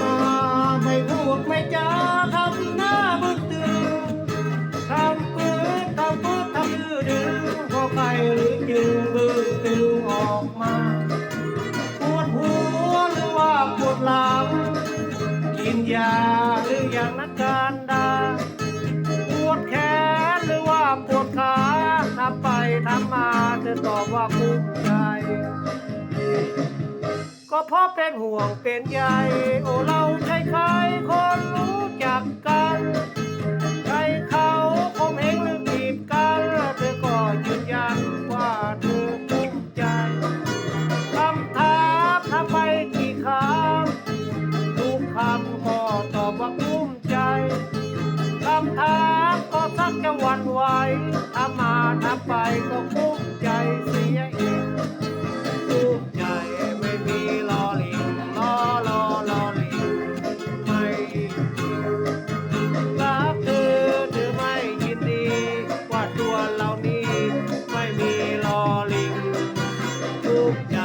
มาไม่พูดไม่จา ก็เพราะเป็นห่วงเป็นใยโอ้เราใครใครคนรู้ รักเธอเธอไม่ยินดีว่าตัวเรานี้ไม่มีลอลิงภูมิใจ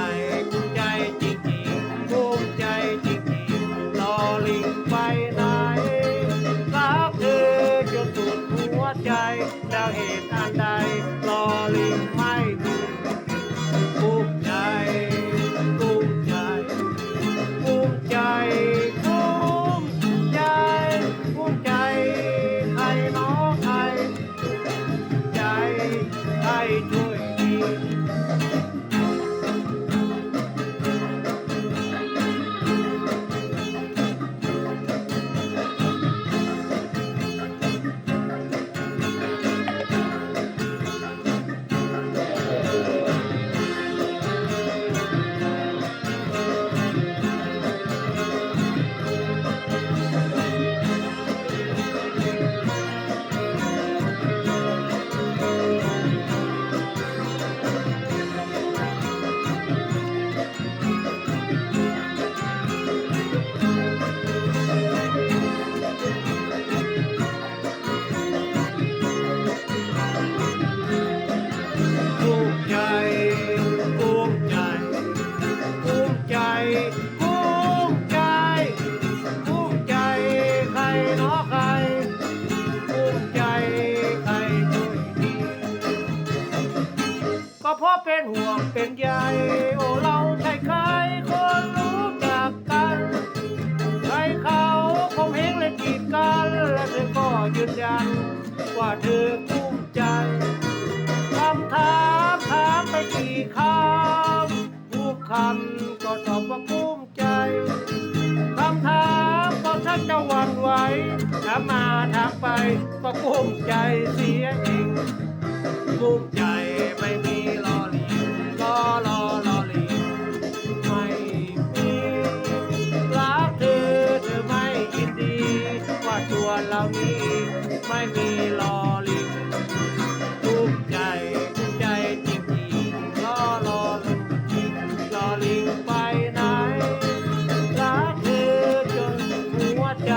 ภูมิใจจริงๆภูมิใจจริงๆลอลิงไปไหนรักเธอจนสุดหัวใจแล้วเหตุอันใด ใค ก็เพราะเป็นห่วงเป็นใยโอ้เราใครใครคนรู้จักกันใครเขาคงเฮงและกีดกันและเธอก็ยืนยัน ว่าเธอภูมิใจคำถามถามไปกี่คำทุกคำก็ตอบว่าภูมิใจคำถามก็ชักจะหวั่นไหวถามมาถามไปก็ภูมิใจเสียเองภูมิใจไม่มี มีลอลิงภูมิใจภูมิใจจริงจริงลออลิงลอลิงไปไหนรักเธอจนหัวใจ